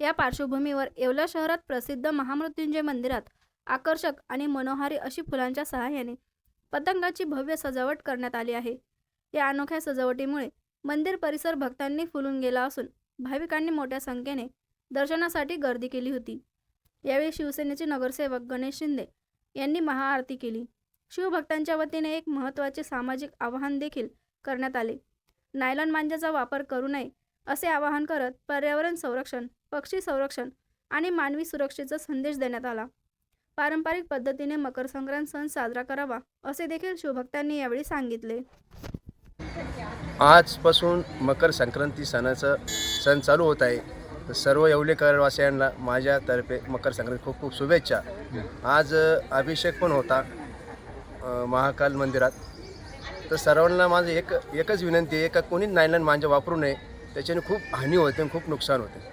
या पार्श्वभूमीवर येवला शहरात प्रसिद्ध महामृत्युंजय मंदिरात आकर्षक आणि मनोहारी अशी फुलांच्या सहाय्याने पतंगाची भव्य सजावट करण्यात आली आहे. या अनोख्या सजावटीमुळे मंदिर परिसर भक्तांनी फुलून गेला असून भाविकांनी मोठ्या संख्येने दर्शनासाठी गर्दी केली होती. यावेळी शिवसेनेचे नगरसेवक गणेश शिंदे यांनी महाआरती केली. शिवभक्तांच्या वतीने एक महत्त्वाचे सामाजिक आवाहन देखील करण्यात आले. नायलॉन मांजाचा वापर करू नये असे आवाहन करत पर्यावरण संरक्षण पक्षी संरक्षण आणि मानवी सुरक्षेचा संदेश देण्यात आला. पारंपरिक पद्धतीने मकर संक्रांत सण साजरा करावा असे देखील शिवभक्तांनी यावेळी सांगितले. आजपासून मकर संक्रांती सणाचं सण चालू होत आहे. सर्व येवलेकरवासियांना माझ्यातर्फे मकर संक्रांती खूप खूप शुभेच्छा. आज अभिषेक पण होता महाकाल मंदिरात. तर सर्वांना माझं एक एकच विनंती आहे का कोणी नायलन मांजा वापरू नये. त्याच्याने खूप हानी होते आणि खूप नुकसान होते.